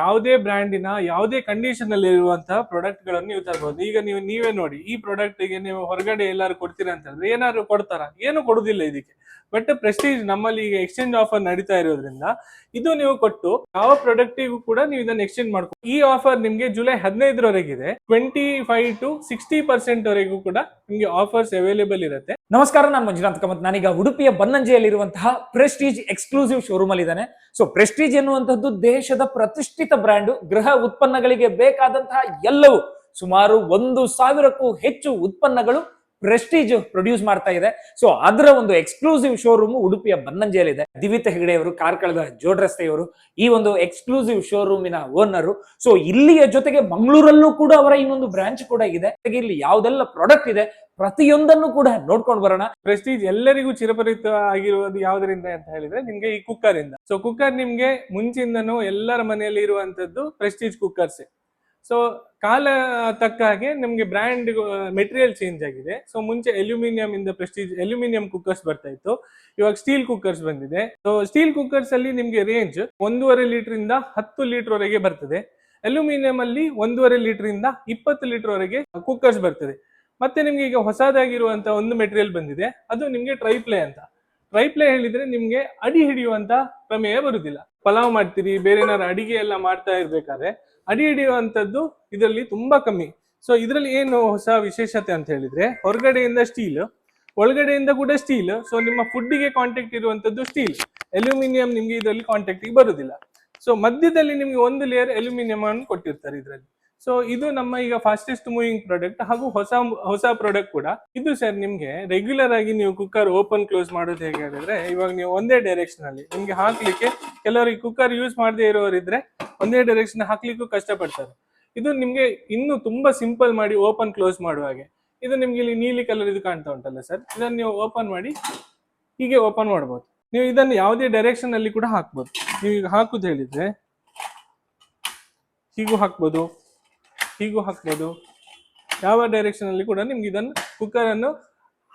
ಯಾವುದೇ ಬ್ರ್ಯಾಂಡಿನ ಯಾವುದೇ ಕಂಡೀಷನ್ ಅಲ್ಲಿ ಇರುವಂತಹ ಪ್ರಾಡಕ್ಟ್ಗಳನ್ನು ನೀವು ತರಬಹುದು ಈಗ ನೀವು, ನೀವೇ ನೋಡಿ, ಈ ಪ್ರಾಡಕ್ಟ್ಗೆ ನೀವು ಹೊರಗಡೆ ಎಲ್ಲಾರು ಕೊಡ್ತೀರಾ ಅಂತಂದ್ರೆ ಏನಾದ್ರು ಕೊಡ್ತಾರ? ಏನು ಕೊಡುದಿಲ್ಲ ಇದಕ್ಕೆ. ಬಟ್ ಪ್ರೆಸ್ಟೀಜ್ ನಮ್ಮಲ್ಲಿ ಈಗ ಎಕ್ಸ್ಚೇಂಜ್ ಆಫರ್ ನಡೀತಾ ಇರೋದ್ರಿಂದ ಇದು ನೀವು ಕೊಟ್ಟು ಯಾವ ಪ್ರಾಡಕ್ಟಿಗೂ ಕೂಡ ನೀವು ಇದನ್ನ ಎಕ್ಸ್ಚೇಂಜ್ ಮಾಡ್ಕೊ, ಈ ಆಫರ್ ನಿಮ್ಗೆ July ಹದಿನೈದರವರೆಗಿದೆ. Twenty five to sixty percent ವರೆಗೂ ಕೂಡ ನಿಮ್ಗೆ ಆಫರ್ಸ್ ಅವೈಲೇಬಲ್ ಇರುತ್ತೆ. ನಮಸ್ಕಾರ, ನಾನು ಮಂಜುನಾಥ್ ಕಾಮತ್. ನಾನೀಗ ಉಡುಪಿಯ ಬನ್ನಂಜೆಯಲ್ಲಿರುವಂತಹ ಪ್ರೆಸ್ಟೀಜ್ ಎಕ್ಸ್ಕ್ಲೂಸಿವ್ ಶೋರೂಮ್ ಅಲ್ಲಿ ಇದ್ದಾನೆ. ಸೊ ಪ್ರೆಸ್ಟೀಜ್ ಎನ್ನುವಂತದ್ದು ದೇಶದ ಪ್ರತಿಷ್ಠಿತ ಬ್ರ್ಯಾಂಡು ಗೃಹ ಉತ್ಪನ್ನಗಳಿಗೆ ಬೇಕಾದಂತಹ ಎಲ್ಲವೂ ಸುಮಾರು ಒಂದು ಸಾವಿರಕ್ಕೂ ಹೆಚ್ಚು ಉತ್ಪನ್ನಗಳು ಪ್ರೆಸ್ಟೀಜ್ ಪ್ರೊಡ್ಯೂಸ್ ಮಾಡ್ತಾ ಇದೆ. ಸೊ ಅದರ ಒಂದು ಎಕ್ಸ್ಕ್ಲೂಸಿವ್ ಶೋರೂಮ್ ಉಡುಪಿಯ ಬನ್ನಂಜೆಯಲ್ಲಿದೆ. ದಿವಿತ ಹೆಗಡೆಯವರು ಕಾರ್ಕಳದ ಜೋಡ್ ರಸ್ತೆಯವರು, ಈ ಒಂದು ಎಕ್ಸ್ಕ್ಲೂಸಿವ್ ಶೋರೂಮಿನ ಓನರ್ ಸೊ ಇಲ್ಲಿಯ ಜೊತೆಗೆ ಮಂಗಳೂರಲ್ಲೂ ಕೂಡ ಅವರ ಇನ್ನೊಂದು ಬ್ರಾಂಚ್ ಕೂಡ ಇದೆ. ಇಲ್ಲಿ ಯಾವ್ದೆಲ್ಲ ಪ್ರಾಡಕ್ಟ್ ಇದೆ, ಪ್ರತಿಯೊಂದನ್ನು ಕೂಡ ನೋಡ್ಕೊಂಡು ಬರೋಣ. ಪ್ರೆಸ್ಟೀಜ್ ಎಲ್ಲರಿಗೂ ಚಿರಪರಿತ ಆಗಿರುವುದು ಯಾವುದರಿಂದ ಅಂತ ಹೇಳಿದ್ರೆ, ನಿಮ್ಗೆ ಈ ಕುಕ್ಕರ್ ಇಂದ. ಸೊ ಕುಕ್ಕರ್ ನಿಮ್ಗೆ ಮುಂಚಿಂದನೂ ಎಲ್ಲರ ಮನೆಯಲ್ಲಿ ಇರುವಂತದ್ದು ಪ್ರೆಸ್ಟೀಜ್ ಕುಕ್ಕರ್ಸ್ ಸೊ ಕಾಲ ತಕ್ಕ ಹಾಗೆ ನಿಮ್ಗೆ ಬ್ರ್ಯಾಂಡ್ ಮೆಟೀರಿಯಲ್ ಚೇಂಜ್ ಆಗಿದೆ. ಸೊ ಮುಂಚೆ ಅಲ್ಯೂಮಿನಿಯಂ ಇಂದ ಪ್ರೆಸ್ಟೀಜ್ ಅಲ್ಯೂಮಿನಿಯಂ ಕುಕ್ಕರ್ಸ್ ಬರ್ತಾ ಇತ್ತು. ಇವಾಗ ಸ್ಟೀಲ್ ಕುಕ್ಕರ್ಸ್ ಬಂದಿದೆ. ಸೊ ಸ್ಟೀಲ್ ಕುಕ್ಕರ್ಸ್ ಅಲ್ಲಿ ನಿಮ್ಗೆ ರೇಂಜ್ ಒಂದೂವರೆ ಲೀಟರ್ ಇಂದ ಹತ್ತು ಲೀಟರ್ ವರೆಗೆ ಬರ್ತದೆ. ಅಲ್ಯೂಮಿನಿಯಂ ಅಲ್ಲಿ ಒಂದೂವರೆ ಲೀಟರ್ ಇಂದ ಇಪ್ಪತ್ತು ಲೀಟರ್ ವರೆಗೆ ಕುಕ್ಕರ್ಸ್ ಬರ್ತದೆ. ಮತ್ತೆ ನಿಮ್ಗೆ ಈಗ ಹೊಸದಾಗಿರುವಂತ ಒಂದು ಮೆಟೀರಿಯಲ್ ಬಂದಿದೆ. ಅದು ನಿಮ್ಗೆ ಟ್ರೈಪ್ಲೇ ಅಂತ. ಟ್ರೈಪ್ಲೇ ಹೇಳಿದ್ರೆ ನಿಮ್ಗೆ ಅಡಿ ಹಿಡಿಯುವಂತ ಪ್ರಮೇಯ ಬರುದಿಲ್ಲ. ಪಲಾವ್ ಮಾಡ್ತೀರಿ, ಬೇರೆ ಏನಾದ್ರು ಅಡಿಗೆ ಎಲ್ಲ ಮಾಡ್ತಾ ಇರ್ಬೇಕಾದ್ರೆ ಅಡಿ ಹಿಡಿಯುವಂಥದ್ದು ಇದರಲ್ಲಿ ತುಂಬಾ ಕಮ್ಮಿ. ಸೊ ಇದರಲ್ಲಿ ಏನು ಹೊಸ ವಿಶೇಷತೆ ಅಂತ ಹೇಳಿದ್ರೆ, ಹೊರಗಡೆಯಿಂದ ಸ್ಟೀಲ್ ಒಳಗಡೆಯಿಂದ ಕೂಡ ಸ್ಟೀಲ್ ಸೊ ನಿಮ್ಮ ಫುಡ್ಡಿಗೆ ಕಾಂಟ್ಯಾಕ್ಟ್ ಇರುವಂತದ್ದು ಸ್ಟೀಲ್ ಅಲ್ಯೂಮಿನಿಯಂ ನಿಮ್ಗೆ ಇದರಲ್ಲಿ ಕಾಂಟ್ಯಾಕ್ಟಿಗೆ ಬರುದಿಲ್ಲ. ಸೊ ಮಧ್ಯದಲ್ಲಿ ನಿಮ್ಗೆ ಒಂದು ಲೇಯರ್ ಅಲ್ಯೂಮಿನಿಯಂ ಅನ್ನು ಕೊಟ್ಟಿರ್ತಾರೆ ಇದರಲ್ಲಿ. ಸೊ ಇದು ನಮ್ಮ ಈಗ ಫಾಸ್ಟೆಸ್ಟ್ ಮೂವಿಂಗ್ ಪ್ರಾಡಕ್ಟ್ ಹಾಗೂ ಹೊಸ ಹೊಸ ಪ್ರಾಡಕ್ಟ್ ಕೂಡ. ಇದು ಸರ್ ನಿಮ್ಗೆ ರೆಗ್ಯುಲರ್ ಆಗಿ ನೀವು ಕುಕ್ಕರ್ ಓಪನ್ ಕ್ಲೋಸ್ ಮಾಡೋದು ಹೇಗೆ ಹೇಳಿದ್ರೆ, ಇವಾಗ ನೀವು ಒಂದೇ ಡೈರೆಕ್ಷನ್ ಅಲ್ಲಿ ನಿಮ್ಗೆ ಹಾಕ್ಲಿಕ್ಕೆ ಕೆಲವರಿಗೆ ಕುಕ್ಕರ್ ಯೂಸ್ ಮಾಡದೇ ಇರೋರಿದ್ರೆ ಒಂದೇ ಡೈರೆಕ್ಷನ್ ಹಾಕ್ಲಿಕ್ಕೂ ಕಷ್ಟಪಡ್ತಾರೆ. ಇದು ನಿಮ್ಗೆ ಇನ್ನು ತುಂಬಾ ಸಿಂಪಲ್ ಮಾಡಿ ಓಪನ್ ಕ್ಲೋಸ್ ಮಾಡುವ ಹಾಗೆ. ಇದು ನಿಮ್ಗೆ ಇಲ್ಲಿ ನೀಲಿ ಕಲರ್ ಇದು ಕಾಣ್ತಾ ಉಂಟಲ್ಲ ಸರ್ ಇದನ್ನು ನೀವು ಓಪನ್ ಮಾಡಿ, ಹೀಗೆ ಓಪನ್ ಮಾಡ್ಬೋದು. ನೀವು ಇದನ್ನು ಯಾವುದೇ ಡೈರೆಕ್ಷನ್ ಅಲ್ಲಿ ಕೂಡ ಹಾಕ್ಬೋದು. ನೀವು ಈಗ ಹಾಕುದು ಹೇಳಿದ್ರೆ, ಹೀಗೂ ಹಾಕ್ಬೋದು ಹೀಗೂ ಹಾಕ್ಬೋದು. ಯಾವ ಡೈರೆಕ್ಷನ್ ಅಲ್ಲಿ ಕೂಡ ನಿಮ್ಗೆ ಇದನ್ನು ಕುಕ್ಕರ್ ಅನ್ನು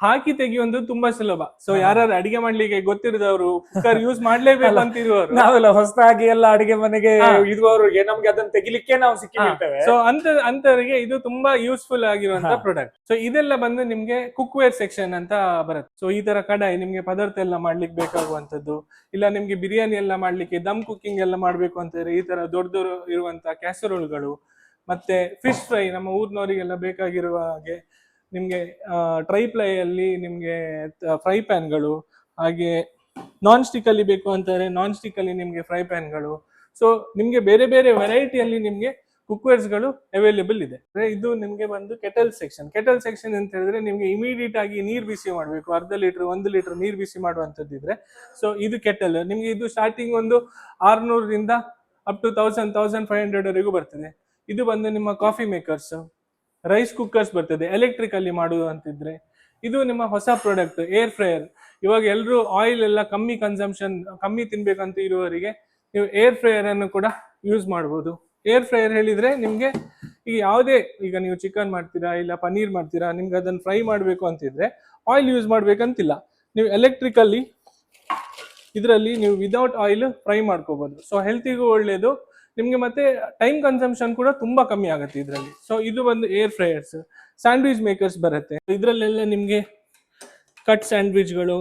ಹಾಕಿ ತೆಗಿಯುವುದು ತುಂಬಾ ಸುಲಭ. ಸೊ ಯಾರು ಅಡಿಗೆ ಮಾಡ್ಲಿಕ್ಕೆ ಗೊತ್ತಿರದವರು ಕುಕ್ಕರ್ ಯೂಸ್ ಮಾಡ್ಲೇಬೇಕು ಅಂತ ಇರುವವರು ನಾವೆಲ್ಲ ಹೊಸದಾಗಿ ಎಲ್ಲ ಅಡಿಗೆ ಮನೆಗೆ. ಇರುವವರಿಗೆ ನಮ್ಗೆ ಅದನ್ನ ತೆಗಿಲಿಕ್ಕೆ ನಾವು ಸಿಕ್ಕಿರ್ತೇವೆ ಸೊ ಅಂತ ಅಂತವರಿಗೆ ಇದು ತುಂಬಾ ಯೂಸ್ಫುಲ್ ಆಗಿರುವಂತ. ಪ್ರಾಡಕ್ಟ್ ಸೊ ಇದೆಲ್ಲ ಬಂದು ನಿಮ್ಗೆ ಕುಕ್ ವೇರ್ ಸೆಕ್ಷನ್ ಅಂತ ಬರುತ್ತೆ. ಸೊ ಈ ತರ ಕಡಾಯಿ ನಿಮ್ಗೆ ಪದಾರ್ಥ ಎಲ್ಲ ಮಾಡ್ಲಿಕ್ಕೆ ಬೇಕಾಗುವಂತದ್ದು ಇಲ್ಲ ನಿಮ್ಗೆ ಬಿರಿಯಾನಿ ಎಲ್ಲ ಮಾಡ್ಲಿಕ್ಕೆ ದಮ್ ಕುಕಿಂಗ್ ಎಲ್ಲ ಮಾಡ್ಬೇಕು ಅಂತಂದ್ರೆ ಈ ತರ ದೊಡ್ಡ ದೊಡ್ಡ ಇರುವಂತ ಕ್ಯಾಸರೋಲ್ಗಳು ಮತ್ತೆ ಫಿಶ್ ಫ್ರೈ ನಮ್ಮ ಊರ್ನವರಿಗೆಲ್ಲ ಬೇಕಾಗಿರುವ ಹಾಗೆ ನಿಮ್ಗೆ ಟ್ರೈ ಪ್ಲೈ ಅಲ್ಲಿ ನಿಮ್ಗೆ ಫ್ರೈ ಪ್ಯಾನ್ಗಳು ಹಾಗೆ ನಾನ್ ಸ್ಟಿಕ್ ಅಲ್ಲಿ ಬೇಕು ಅಂತಾರೆ ನಾನ್ ಸ್ಟಿಕ್ ಅಲ್ಲಿ ನಿಮ್ಗೆ ಫ್ರೈ ಪ್ಯಾನ್ಗಳು ಸೊ ನಿಮ್ಗೆ ಬೇರೆ ಬೇರೆ ವೆರೈಟಿಯಲ್ಲಿ ನಿಮ್ಗೆ ಕುಕ್ವೇರ್ಸ್ಗಳು ಅವೈಲೇಬಲ್ ಇದೆ. ಇದು ನಿಮ್ಗೆ ಬಂದು ಕೆಟಲ್ ಸೆಕ್ಷನ್ ಕೆಟಲ್ ಸೆಕ್ಷನ್ ಅಂತ ಹೇಳಿದ್ರೆ ನಿಮ್ಗೆ ಇಮಿಡಿಯೇಟ್ ಆಗಿ ನೀರ್ ಬಿಸಿ ಮಾಡಬೇಕು. ಅರ್ಧ ಲೀಟರ್ ಒಂದು ಲೀಟರ್ ನೀರ್ ಬಿಸಿ ಮಾಡುವಂತದ್ದಿದ್ರೆ ಸೊ ಇದು ಕೆಟಲ್ ನಿಮ್ಗೆ ಇದು ಸ್ಟಾರ್ಟಿಂಗ್ ಒಂದು ಆರ್ನೂರಿಂದ up to thousand thousand five hundred ವರೆಗೂ ಬರ್ತದೆ. ಇದು ಬಂದು ನಿಮ್ಮ ಕಾಫಿ ಮೇಕರ್ಸ್ ರೈಸ್ ಕುಕ್ಕರ್ಸ್ ಬರ್ತದೆ ಎಲೆಕ್ಟ್ರಿಕ್ ಅಲ್ಲಿ ಮಾಡುದು ಅಂತಿದ್ರೆ, ಇದು ನಿಮ್ಮ ಹೊಸ ಪ್ರಾಡಕ್ಟ್ ಏರ್ ಫ್ರೈಯರ್ ಇವಾಗ ಎಲ್ಲರೂ ಆಯಿಲ್ ಎಲ್ಲ ಕಮ್ಮಿ ಕನ್ಸಂಪ್ಷನ್ ಕಮ್ಮಿ ತಿನ್ಬೇಕಂತ ಇರುವವರಿಗೆ ನೀವು ಏರ್ ಫ್ರೈಯರ್ ಅನ್ನು ಕೂಡ ಯೂಸ್ ಮಾಡಬಹುದು ಏರ್ ಫ್ರೈಯರ್ ಹೇಳಿದ್ರೆ ನಿಮ್ಗೆ ಈಗ ಯಾವುದೇ, ಈಗ ನೀವು ಚಿಕನ್ ಮಾಡ್ತೀರಾ, ಇಲ್ಲ ಪನೀರ್ ಮಾಡ್ತೀರಾ, ನಿಮ್ಗೆ ಅದನ್ನ ಫ್ರೈ ಮಾಡಬೇಕು ಅಂತಿದ್ರೆ ಆಯಿಲ್ ಯೂಸ್ ಮಾಡ್ಬೇಕಂತಿಲ್ಲ. ನೀವು ಎಲೆಕ್ಟ್ರಿಕಲ್ಲಿ ಇದರಲ್ಲಿ ನೀವು ವಿದೌಟ್ ಆಯಿಲ್ ಫ್ರೈ ಮಾಡ್ಕೋಬೋದು. ಸೊ ಹೆಲ್ತಿಗೂ ಒಳ್ಳೇದು ನಿಮ್ಗೆ ಮತ್ತೆ ಟೈಮ್ ಕನ್ಸಂಪ್ಷನ್ ಕೂಡ ತುಂಬಾ ಕಮ್ಮಿ ಆಗುತ್ತೆ ಇದರಲ್ಲಿ. ಸೊ ಇದು ಬಂದು ಏರ್ ಫ್ರೈಯರ್ಸ್ ಸ್ಯಾಂಡ್ವಿಚ್ ಮೇಕರ್ಸ್ ಬರುತ್ತೆ. ಇದರಲ್ಲೆಲ್ಲ ನಿಮ್ಗೆ ಕಟ್ ಸ್ಯಾಂಡ್ವಿಚ್ಗಳು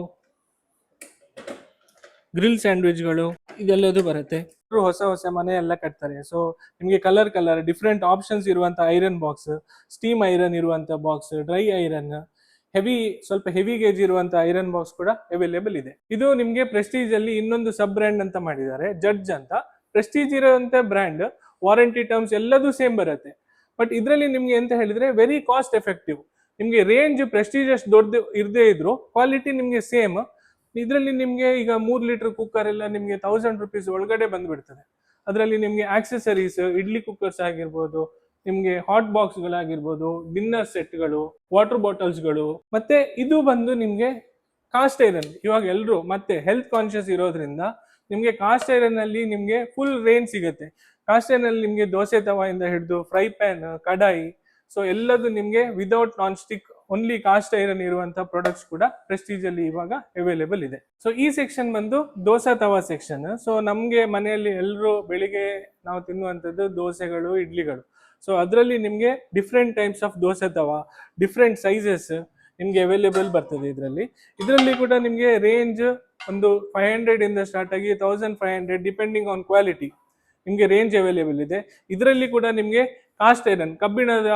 ಗ್ರಿಲ್ ಸ್ಯಾಂಡ್ವಿಚ್ಗಳು ಇದೆಲ್ಲದು ಬರುತ್ತೆ. ಹೊಸ ಹೊಸ ಮನೆ ಎಲ್ಲ ಕಟ್ತಾರೆ. ಸೊ ನಿಮ್ಗೆ ಕಲರ್ ಕಲರ್ ಡಿಫ್ರೆಂಟ್ ಆಪ್ಷನ್ಸ್ ಇರುವಂತ ಐರನ್ ಬಾಕ್ಸ್ ಸ್ಟೀಮ್ ಐರನ್ ಇರುವಂತ ಬಾಕ್ಸ್ ಡ್ರೈ ಐರನ್ ಹೆವಿ ಸ್ವಲ್ಪ ಹೆವಿ ಗೇಜ್ ಇರುವಂತ ಐರನ್ ಬಾಕ್ಸ್ ಕೂಡ ಅವೈಲೇಬಲ್ ಇದೆ. ಇದು ನಿಮ್ಗೆ ಪ್ರೆಸ್ಟೀಜ್ ಅಲ್ಲಿ ಇನ್ನೊಂದು ಸಬ್ ಬ್ರ್ಯಾಂಡ್ ಅಂತ ಮಾಡಿದ್ದಾರೆ ಜಡ್ಜ್ ಅಂತ. ಪ್ರೆಸ್ಟೀಜ್ ಇರುವಂತ ಬ್ರ್ಯಾಂಡ್ ವಾರಂಟಿ ಟರ್ಮ್ಸ್ ಎಲ್ಲದೂ ಸೇಮ್ ಬರುತ್ತೆ. ಬಟ್ ಇದರಲ್ಲಿ ನಿಮ್ಗೆ ಎಂತ ಹೇಳಿದ್ರೆ ವೆರಿ ಕಾಸ್ಟ್ ಎಫೆಕ್ಟಿವ್ ನಿಮ್ಗೆ ರೇಂಜ್ ಪ್ರೆಸ್ಟೀಜ್ ಅಷ್ಟು ದೊಡ್ಡ ಇರದೇ ಇದ್ರು ಕ್ವಾಲಿಟಿ ನಿಮ್ಗೆ ಸೇಮ್ ಇದರಲ್ಲಿ ನಿಮ್ಗೆ ಈಗ ಮೂರ್ ಲೀಟರ್ ಕುಕ್ಕರ್ ಎಲ್ಲ ನಿಮ್ಗೆ ತೌಸಂಡ್ ರುಪೀಸ್ ಒಳಗಡೆ ಬಂದ್ಬಿಡ್ತದೆ. ಅದರಲ್ಲಿ ನಿಮ್ಗೆ ಆಕ್ಸೆಸರೀಸ್ ಇಡ್ಲಿ ಕುಕ್ಕರ್ಸ್ ಆಗಿರ್ಬೋದು, ನಿಮ್ಗೆ ಹಾಟ್ ಬಾಕ್ಸ್ಗಳಾಗಿರ್ಬೋದು ಡಿನ್ನರ್ ಸೆಟ್ಗಳು ವಾಟರ್ ಬಾಟಲ್ಸ್ಗಳು ಮತ್ತೆ ಇದು ಬಂದು ನಿಮ್ಗೆ ಕಾಸ್ಟ್ ಐರನ್ ಇವಾಗ ಎಲ್ರು ಮತ್ತೆ ಹೆಲ್ತ್ ಕಾನ್ಶಿಯಸ್ ಇರೋದ್ರಿಂದ ನಿಮ್ಗೆ ಕಾಸ್ಟ್ ಐರನ್ ಅಲ್ಲಿ ನಿಮ್ಗೆ ಫುಲ್ ರೇಂಜ್ ಸಿಗುತ್ತೆ. ಕಾಸ್ಟ್ ಐರನ್ ಅಲ್ಲಿ ನಿಮ್ಗೆ ದೋಸೆ ತವಾಯಿಂದ ಹಿಡಿದು ಫ್ರೈ ಪ್ಯಾನ್ ಕಡಾಯಿ ಸೊ ಎಲ್ಲದು ನಿಮಗೆ without non stick only cast iron ಇರುವಂತಹ ಪ್ರಾಡಕ್ಟ್ಸ್ ಕೂಡ ಪ್ರೆಸ್ಟೀಜ್ ಅಲ್ಲಿ ಇವಾಗ ಅವೈಲೇಬಲ್ ಇದೆ. ಸೊ ಈ ಸೆಕ್ಷನ್ ಬಂದು ದೋಸೆ ತವಾ ಸೆಕ್ಷನ್ ಸೊ ನಮಗೆ ಮನೆಯಲ್ಲಿ ಎಲ್ಲರೂ ಬೆಳಿಗ್ಗೆ ನಾವು ತಿನ್ನುವಂಥದ್ದು ದೋಸೆಗಳು, ಇಡ್ಲಿಗಳು. ಸೊ ಅದರಲ್ಲಿ ನಿಮಗೆ different types of dosa tawa different sizes ನಿಮಗೆ ಅವೈಲೇಬಲ್ ಬರ್ತದೆ ಇದರಲ್ಲಿ. ಇದರಲ್ಲಿ ಕೂಡ ನಿಮಗೆ ರೇಂಜ್ ಒಂದು ಫೈವ್ ಹಂಡ್ರೆಡ್ ಇಂದ ಸ್ಟಾರ್ಟ್ ಆಗಿ thousand five hundred depending on quality ನಿಮಗೆ ರೇಂಜ್ ಅವೈಲೇಬಲ್ ಇದೆ. ಇದರಲ್ಲಿ ಕೂಡ ನಿಮಗೆ ಕಾಸ್ಟ್ ಐರನ್ ಕಬ್ಬಿಣದ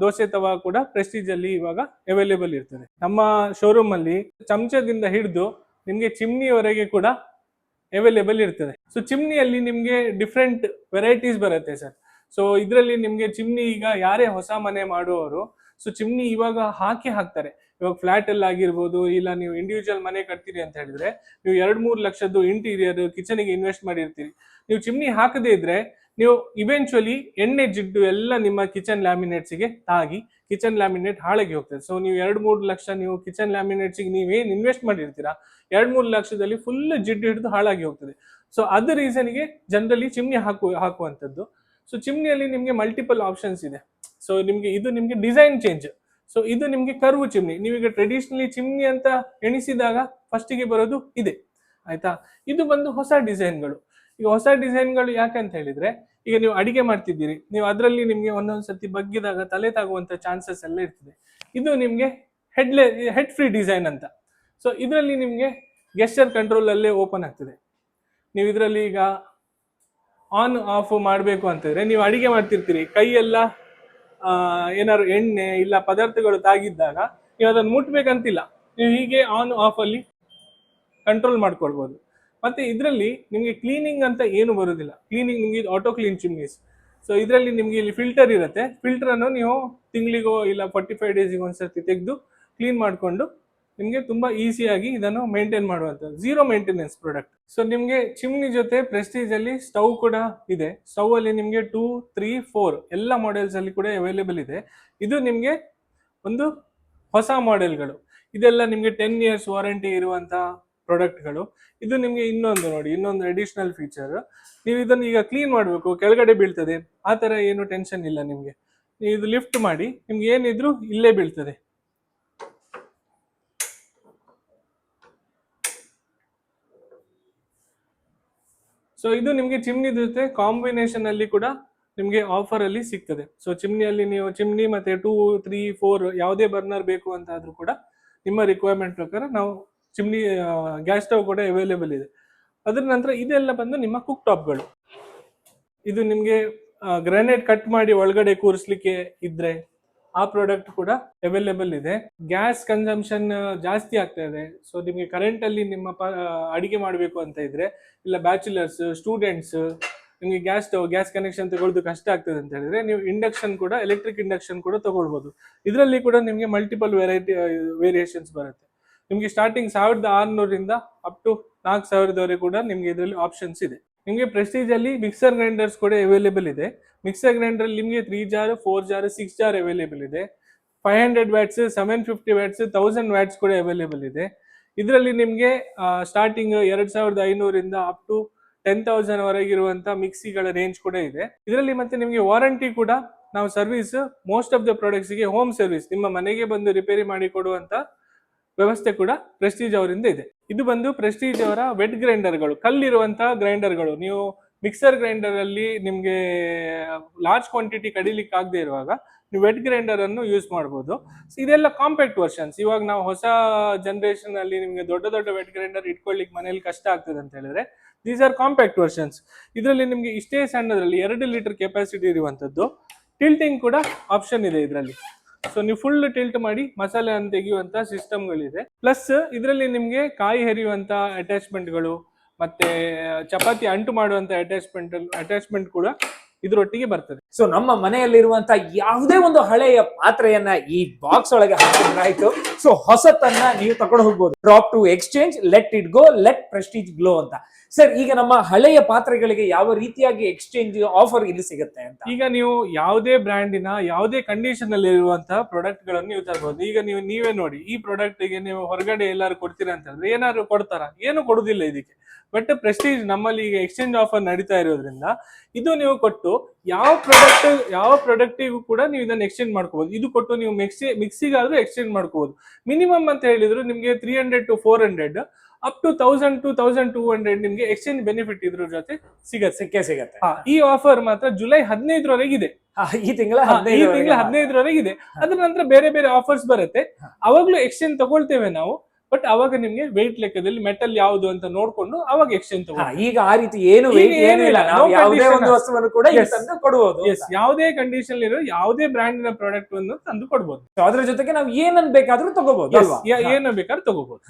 ದೋಸೆ ತವಾ ಕೂಡ ಪ್ರೆಸ್ಟೀಜ್ ಅಲ್ಲಿ ಇವಾಗ ಅವೈಲೇಬಲ್ ಇರ್ತದೆ. ನಮ್ಮ ಶೋರೂಮ್ ಅಲ್ಲಿ ಚಮಚದಿಂದ ಹಿಡಿದು ನಿಮಗೆ ಚಿಮ್ನಿವರೆಗೆ ಕೂಡ ಅವೈಲೇಬಲ್ ಇರ್ತದೆ. ಸೊ ಚಿಮ್ನಿಯಲ್ಲಿ ನಿಮಗೆ ಡಿಫ್ರೆಂಟ್ ವೆರೈಟೀಸ್ ಬರುತ್ತೆ ಸರ್. ಸೊ ಇದರಲ್ಲಿ ನಿಮಗೆ ಚಿಮ್ನಿ ಈಗ ಯಾರೇ ಹೊಸ ಮನೆ ಮಾಡುವವರು ಸೊ ಚಿಮ್ನಿ ಇವಾಗ ಹಾಕಿ ಹಾಕ್ತಾರೆ. ಇವಾಗ ಫ್ಲಾಟ್ ಅಲ್ಲಿ ಆಗಿರ್ಬೋದು, ಇಲ್ಲ ನೀವು ಇಂಡಿವಿಜುವಲ್ ಮನೆ ಕಟ್ತೀರಿ ಅಂತ ಹೇಳಿದ್ರೆ, ನೀವು ಎರಡ್ ಮೂರು ಲಕ್ಷದ್ದು ಇಂಟೀರಿಯರ್ ಕಿಚನ್ಗೆ ಇನ್ವೆಸ್ಟ್ ಮಾಡಿರ್ತೀರಿ. ನೀವು ಚಿಮ್ನಿ ಹಾಕದೇ ಇದ್ರೆ, ನೀವು ಇವೆಂಚುಲಿ ಎಣ್ಣೆ ಜಿಡ್ಡು ಎಲ್ಲ ನಿಮ್ಮ ಕಿಚನ್ ಲ್ಯಾಮಿನೇಟ್ಸ್ಗೆ ತಾಗಿ ಕಿಚನ್ ಲ್ಯಾಮಿನೇಟ್ ಹಾಳಾಗಿ ಹೋಗ್ತದೆ. ಸೊ ನೀವು ಎರಡು ಮೂರು ಲಕ್ಷ ನೀವು ಕಿಚನ್ ಲ್ಯಾಮಿನೇಟ್ಸ್ ಲ್ಯಾಮಿನೇಟ್ಸ್ಗೆ ನೀವೇನು ಇನ್ವೆಸ್ಟ್ ಮಾಡಿರ್ತೀರಾ, ಎರಡು ಮೂರು ಲಕ್ಷದಲ್ಲಿ ಫುಲ್ ಜಿಡ್ಡು ಹಿಡಿದು ಹಾಳಾಗಿ ಹೋಗ್ತದೆ. ಸೊ ಅದು ರೀಸನ್ಗೆ ಜನರಲಿ ಚಿಮ್ನಿ ಹಾಕು, ಹಾಕುವಂಥದ್ದು. ಸೊ ಚಿಮ್ನಿಯಲ್ಲಿ ನಿಮಗೆ ಮಲ್ಟಿಪಲ್ ಆಪ್ಷನ್ಸ್ ಇದೆ. ಸೊ ನಿಮಗೆ ಇದು ನಿಮಗೆ ಡಿಸೈನ್ ಚೇಂಜ್ ಸೊ ಇದು ನಿಮಗೆ ಕರ್ವ್ ಚಿಮ್ನಿ. ನೀವೀಗ ಟ್ರೆಡಿಷನಲಿ ಚಿಮ್ನಿ ಅಂತ ಎಣಿಸಿದಾಗ ಫಸ್ಟಿಗೆ ಬರೋದು ಇದೆ. ಆಯ್ತಾ? ಇದು ಬಂದು ಹೊಸ ಡಿಸೈನ್ಗಳು. ಈಗ ಹೊಸ ಡಿಸೈನ್ಗಳು ಯಾಕೆ ಅಂತ ಹೇಳಿದ್ರೆ, ಈಗ ನೀವು ಅಡಿಗೆ ಮಾಡ್ತಿದ್ದೀರಿ. ನೀವು ಅದರಲ್ಲಿ ನಿಮಗೆ ಒಂದೊಂದು ಸತಿ ಬಗ್ಗಿದಾಗ ತಲೆ ತಾಗುವಂತ ಚಾನ್ಸಸ್ ಎಲ್ಲ ಇರ್ತದೆ. ಇದು ನಿಮಗೆ ಹೆಡ್ಲೆ ಹೆಡ್ ಫ್ರೀ ಡಿಸೈನ್ ಅಂತ. ಸೊ ಇದರಲ್ಲಿ ನಿಮಗೆ ಗೆಸ್ಟರ್ ಕಂಟ್ರೋಲ್ ಅಲ್ಲೇ ಓಪನ್ ಆಗ್ತದೆ. ನೀವು ಇದರಲ್ಲಿ ಈಗ ಆನ್ ಆಫ್ ಮಾಡಬೇಕು ಅಂತಂದ್ರೆ ನೀವು ಅಡಿಗೆ ಮಾಡ್ತಿರ್ತೀರಿ. ಕೈಯೆಲ್ಲ ಏನಾದ್ರು ಎಣ್ಣೆ ಇಲ್ಲ ಪದಾರ್ಥಗಳು ತಾಗಿದ್ದಾಗ ನೀವು ಅದನ್ನು ಮುಟ್ಬೇಕಂತಿಲ್ಲ. ನೀವು ಹೀಗೆ ಆನ್ ಆಫ್ ಅಲ್ಲಿ ಕಂಟ್ರೋಲ್ ಮಾಡ್ಕೊಳ್ಬೋದು. ಮತ್ತೆ ಇದರಲ್ಲಿ ನಿಮಗೆ ಕ್ಲೀನಿಂಗ್ ಅಂತ ಏನು ಬರೋದಿಲ್ಲ. ಕ್ಲೀನಿಂಗ್ ನಿಮಗೆ ಆಟೋ ಕ್ಲೀನ್ ಚಿಮ್ನೀಸ್ ಸೊ ಇದರಲ್ಲಿ ನಿಮಗೆ ಇಲ್ಲಿ ಫಿಲ್ಟರ್ ಇರುತ್ತೆ. ಫಿಲ್ಟರ್ ಅನ್ನು ನೀವು ತಿಂಗಳಿಗೋ ಇಲ್ಲ ಫಾರ್ಟಿ ಫೈವ್ ಡೇಸಿಗೆ ಒಂದ್ಸರ್ತಿ ತೆಗೆದು ಕ್ಲೀನ್ ಮಾಡಿಕೊಂಡು ನಿಮಗೆ ತುಂಬಾ ಈಸಿಯಾಗಿ ಇದನ್ನು ಮೇಂಟೈನ್ ಮಾಡುವಂಥದ್ದು. ಝೀರೋ ಮೇಂಟೆನೆನ್ಸ್ ಪ್ರಾಡಕ್ಟ್ ಸೊ ನಿಮಗೆ ಚಿಮ್ನಿ ಜೊತೆ ಪ್ರೆಸ್ಟೀಜ್ ಅಲ್ಲಿ ಸ್ಟವ್ ಕೂಡ ಇದೆ. ಸ್ಟವ್ ಅಲ್ಲಿ ನಿಮಗೆ ಟೂ ತ್ರೀ ಫೋರ್ ಎಲ್ಲ ಮಾಡೆಲ್ಸ್ ಅಲ್ಲಿ ಕೂಡ ಅವೈಲೇಬಲ್ ಇದೆ. ಇದು ನಿಮಗೆ ಒಂದು ಹೊಸ ಮಾಡೆಲ್ಗಳು ಇದೆಲ್ಲ ನಿಮಗೆ ಟೆನ್ ಇಯರ್ಸ್ ವಾರಂಟಿ ಇರುವಂತಹ ಪ್ರಾಡಕ್ಟ್ಗಳು ಇದು ನಿಮಗೆ ಇನ್ನೊಂದು ನೋಡಿ, ಇನ್ನೊಂದು ಅಡಿಷನಲ್ ಫೀಚರ್ ನೀವು ಇದನ್ನು ಈಗ ಕ್ಲೀನ್ ಮಾಡಬೇಕು, ಕೆಳಗಡೆ ಬೀಳ್ತದೆ. ಆ ಥರ ಏನು ಟೆನ್ಷನ್ ಇಲ್ಲ ನಿಮಗೆ. ಇದು ಲಿಫ್ಟ್ ಮಾಡಿ, ನಿಮ್ಗೆ ಏನಿದ್ರು ಇಲ್ಲೇ ಬೀಳ್ತದೆ. ಸೊ ಇದು ನಿಮಗೆ ಚಿಮ್ನಿ ಜೊತೆ ಕಾಂಬಿನೇಷನ್ ಅಲ್ಲಿ ಕೂಡ ನಿಮಗೆ ಆಫರ್ ಅಲ್ಲಿ ಸಿಗ್ತದೆ. ಸೊ ಚಿಮ್ನಿಯಲ್ಲಿ ನೀವು ಚಿಮ್ನಿ ಮತ್ತೆ ಟೂ ತ್ರೀ ಫೋರ್ ಯಾವುದೇ ಬರ್ನರ್ ಬೇಕು ಅಂತ ಆದ್ರೂ ಕೂಡ ನಿಮ್ಮ ರಿಕ್ವೈರ್ಮೆಂಟ್ ಪ್ರಕಾರ ನಾವು ಚಿಮ್ನಿ ಗ್ಯಾಸ್ ಸ್ಟವ್ ಕೂಡ ಅವೈಲೇಬಲ್ ಇದೆ. ಅದರ ನಂತರ ಇದೆಲ್ಲ ಬಂದು ನಿಮ್ಮ ಕುಕ್ ಟಾಪ್ಗಳು ಇದು ನಿಮಗೆ ಗ್ರಾನೈಟ್ ಕಟ್ ಮಾಡಿ ಒಳಗಡೆ ಕೂರಿಸ್ಲಿಕ್ಕೆ ಇದ್ರೆ ಆ ಪ್ರಾಡಕ್ಟ್ ಕೂಡ ಅವೈಲೇಬಲ್ ಇದೆ. ಗ್ಯಾಸ್ ಕನ್ಸಂಪ್ಷನ್ ಜಾಸ್ತಿ ಆಗ್ತಾ ಇದೆ. ಸೊ ನಿಮಗೆ ಕರೆಂಟ್ ಅಲ್ಲಿ ನಿಮ್ಮ ಅಡಿಗೆ ಮಾಡಬೇಕು ಅಂತ ಇದ್ರೆ, ಇಲ್ಲ ಬ್ಯಾಚುಲರ್ಸ್ ಸ್ಟೂಡೆಂಟ್ಸ್ ನಿಮಗೆ ಗ್ಯಾಸ್ ಸ್ಟವ್ ಗ್ಯಾಸ್ ಕನೆಕ್ಷನ್ ತಗೊಳ್ಳೋದು ಕಷ್ಟ ಆಗ್ತದೆ ಅಂತ ಹೇಳಿದ್ರೆ, ನೀವು ಇಂಡಕ್ಷನ್ ಕೂಡ ಎಲೆಕ್ಟ್ರಿಕ್ ಇಂಡಕ್ಷನ್ ಕೂಡ ತಗೊಳ್ಬಹುದು ಇದರಲ್ಲಿ ಕೂಡ ನಿಮಗೆ ಮಲ್ಟಿಪಲ್ ವೆರೈಟಿ ವೇರಿಯೇಷನ್ಸ್ ಬರುತ್ತೆ. ನಿಮಗೆ ಸ್ಟಾರ್ಟಿಂಗ್ ಸಾವಿರದ ಆರುನೂರಿಂದ ಅಪ್ ಟು ನಾಲ್ಕು ಸಾವಿರದವರೆಗೆ ಕೂಡ ನಿಮಗೆ ಇದರಲ್ಲಿ ಆಪ್ಷನ್ಸ್ ಇದೆ. ನಿಮಗೆ ಪ್ರೆಸ್ಟೀಜಲ್ಲಿ ಮಿಕ್ಸರ್ ಗ್ರೈಂಡರ್ಸ್ ಕೂಡ ಅವೈಲೇಬಲ್ ಇದೆ. ಮಿಕ್ಸರ್ ಗ್ರೈಂಡರ್ ನಿಮಗೆ three jar four jar six jar available ಇದೆ. Five hundred watts seven fifty watts thousand watts ಕೂಡ ಅವೈಲೇಬಲ್ ಇದೆ. ಇದರಲ್ಲಿ ನಿಮಗೆ ಸ್ಟಾರ್ಟಿಂಗ್ ಎರಡ್ ಸಾವಿರದ ಐನೂರಿಂದ ಅಪ್ ಟು ಟೆನ್ ತೌಸಂಡ್ ವರೆಗಿರುವಂತ ಮಿಕ್ಸಿಗಳ ರೇಂಜ್ ಕೂಡ ಇದೆ. ಇದರಲ್ಲಿ ಮತ್ತೆ ನಿಮಗೆ ವಾರಂಟಿ ಕೂಡ ನಾವು ಸರ್ವಿಸ್ ಮೋಸ್ಟ್ ಆಫ್ ದ ಪ್ರಾಡಕ್ಟ್ಸ್ಗೆ ಹೋಮ್ ಸರ್ವಿಸ್ ನಿಮ್ಮ ಮನೆಗೆ ಬಂದು ರಿಪೇರಿ ಮಾಡಿ ಕೊಡುವಂತ ವ್ಯವಸ್ಥೆ ಕೂಡ ಪ್ರೆಸ್ಟೀಜ್ ಅವರಿಂದ ಇದೆ. ಇದು ಬಂದು ಪ್ರೆಸ್ಟೀಜ್ ಅವರ ವೆಟ್ ಗ್ರೈಂಡರ್ಗಳು ಕಲ್ಲಿರುವಂತಹ ಗ್ರೈಂಡರ್ಗಳು ನೀವು ಮಿಕ್ಸರ್ ಗ್ರೈಂಡರ್ ಅಲ್ಲಿ ನಿಮ್ಗೆ ಲಾರ್ಜ್ ಕ್ವಾಂಟಿಟಿ ಕಡಿಲಿಕ್ಕೆ ಆಗದೆ ಇರುವಾಗ ನೀವು ವೆಟ್ ಗ್ರೈಂಡರ್ ಅನ್ನು ಯೂಸ್ ಮಾಡಬಹುದು ಇದೆಲ್ಲ ಕಾಂಪ್ಯಾಕ್ಟ್ ವರ್ಷನ್ಸ್ ಇವಾಗ ನಾವು ಹೊಸ ಜನರೇಷನ್ ಅಲ್ಲಿ ನಿಮ್ಗೆ ದೊಡ್ಡ ದೊಡ್ಡ ವೆಟ್ ಗ್ರೈಂಡರ್ ಇಟ್ಕೊಳ್ಳಿಕ್ಕೆ ಮನೇಲಿ ಕಷ್ಟ ಆಗ್ತದೆ ಅಂತ ಹೇಳಿದ್ರೆ ದೀಸ್ ಆರ್ ಕಾಂಪ್ಯಾಕ್ಟ್ ವರ್ಷನ್ಸ್ ಇದರಲ್ಲಿ ನಿಮ್ಗೆ ಇಷ್ಟೇ ಸಣ್ಣದ್ರಲ್ಲಿ ಎರಡು ಲೀಟರ್ ಕೆಪಾಸಿಟಿ ಇರುವಂತದ್ದು ಟಿಲ್ಟಿಂಗ್ ಕೂಡ ಆಪ್ಷನ್ ಇದೆ ಇದರಲ್ಲಿ. ಸೊ ನೀವು ಫುಲ್ ಟಿಲ್ಟ್ ಮಾಡಿ ಮಸಾಲೆ ತೆಗೆಯುವಂತ ಸಿಸ್ಟಮ್ಗಳಿದೆ ಪ್ಲಸ್ ಇದರಲ್ಲಿ ನಿಮ್ಗೆ ಕಾಯಿ ಹೆರಿಯುವಂತ ಅಟ್ಯಾಚ್ಮೆಂಟ್ಗಳು ಮತ್ತೆ ಚಪಾತಿ ಅಂಟು ಮಾಡುವಂತ ಅಟ್ಯಾಚ್ಮೆಂಟ್ ಅಟ್ಯಾಚ್ಮೆಂಟ್ ಕೂಡ ಇದರೊಟ್ಟಿಗೆ ಬರ್ತದೆ. ಸೊ ನಮ್ಮ ಮನೆಯಲ್ಲಿರುವಂತಹ ಯಾವುದೇ ಒಂದು ಹಳೆಯ ಪಾತ್ರೆಯನ್ನ ಈ ಬಾಕ್ಸ್ ಒಳಗೆ ಹಾಕಿದ್ರಾಯ್ತು ಸೊ ಹೊಸತನ್ನ ನೀವು ತಗೊಂಡು ಹೋಗ್ಬೋದು. Drop to exchange let it go let Prestige glow ಅಂತ. ಸರ್ ಈಗ ನಮ್ಮ ಹಳೆಯ ಪಾತ್ರೆಗಳಿಗೆ ಯಾವ ರೀತಿಯಾಗಿ ಎಕ್ಸ್ಚೇಂಜ್ ಆಫರ್ ಇಲ್ಲಿ ಸಿಗುತ್ತೆ ಅಂತ? ಈಗ ನೀವು ಯಾವುದೇ ಬ್ರ್ಯಾಂಡಿನ ಯಾವುದೇ ಕಂಡೀಷನ್ ಅಲ್ಲಿ ಇರುವಂತಹ ಪ್ರಾಡಕ್ಟ್ಗಳನ್ನು ನೀವು ತರಬಹುದು ಈಗ ನೀವು, ನೀವೇ ನೋಡಿ, ಈ ಪ್ರಾಡಕ್ಟ್ಗೆ ನೀವು ಹೊರಗಡೆ ಎಲ್ಲಾರು ಕೊಡ್ತೀರಾ ಅಂತ ಹೇಳಿದ್ರೆ ಏನಾದ್ರು ಕೊಡ್ತಾರ? ಏನು ಕೊಡುದಿಲ್ಲ ಇದಕ್ಕೆ. ಬಟ್ ಪ್ರೆಸ್ಟೀಜ್ ನಮ್ಮಲ್ಲಿ ಈಗ ಎಕ್ಸ್ಚೇಂಜ್ ಆಫರ್ ನಡೀತಾ ಇರೋದ್ರಿಂದ ಇದು ನೀವು ಕೊಟ್ಟು ಯಾವ ಪ್ರಾಡಕ್ಟ್ ಯಾವ ಪ್ರಾಡಕ್ಟಿಗೂ ಕೂಡ ನೀವು ಇದನ್ನ ಎಕ್ಸ್ಚೇಂಜ್ ಮಾಡ್ಕೋಬಹುದು ಇದು ಕೊಟ್ಟು ನೀವು ಮಿಕ್ಸಿ ಮಿಕ್ಸಿಗಾದ್ರೂ ಎಕ್ಸ್ಚೇಂಜ್ ಮಾಡ್ಕೋಬಹುದು ಮಿನಿಮಮ್ ಅಂತ ಹೇಳಿದ್ರು ನಿಮ್ಗೆ three hundred to four hundred up to thousand to thousand two hundred ನಿಮ್ಗೆ ಎಕ್ಸ್ಚೇಂಜ್ ಬೆನಿಫಿಟ್ ಇದ್ರ ಜೊತೆ ಸಿಗತ್ತೆ. ಸಿಕ್ಕೇ ಸಿಗತ್ತೆ. ಈ ಆಫರ್ ಮಾತ್ರ ಜುಲೈ ಹದಿನೈದರವರೆಗೆ ಇದೆ. ಈ ತಿಂಗಳ ಈ ತಿಂಗಳ ಹದಿನೈದರವರೆಗೆ ಇದೆ. ಅದ್ರ ನಂತರ ಬೇರೆ ಬೇರೆ ಆಫರ್ಸ್ ಬರುತ್ತೆ. ಅವಾಗ್ಲೂ ಎಕ್ಸ್ಚೇಂಜ್ ತಗೊಳ್ತೇವೆ ನಾವು ಬಟ್ ಅವಾಗ ನಿಮ್ಗೆ ವೆಯ್ಟ್ ಲೆಕ್ಕದಲ್ಲಿ ಮೆಟಲ್ ಯಾವ್ದು ಅಂತ ನೋಡ್ಕೊಂಡು ಅವಾಗ ಎಕ್ಸ್ಚೇಂಜ್ ತಗೊಳ್ಳಿ ಈಗ ಆ ರೀತಿ ಏನು ಇಲ್ಲ. ಯಾವುದೇ condition. ಒಂದು ವಸ್ತುವನ್ನು ಕೂಡ ಇಲ್ಲಿ Yes. ತಂದು ಕೊಡಬಹುದು ಎಸ್ ಯಾವುದೇ ಕಂಡೀಷನ್ ಇರೋ ಯಾವುದೇ ಬ್ರ್ಯಾಂಡಿನ ಪ್ರಾಡಕ್ಟ್ ಅನ್ನು ತಂದು ಕೊಡ್ಬೋದು. ಅದ್ರ ಜೊತೆಗೆ ನಾವು ಏನನ್ ಬೇಕಾದ್ರೂ ತಗೋಬಹುದು ಏನು ಬೇಕಾದ್ರೂ ತಗೋಬಹುದು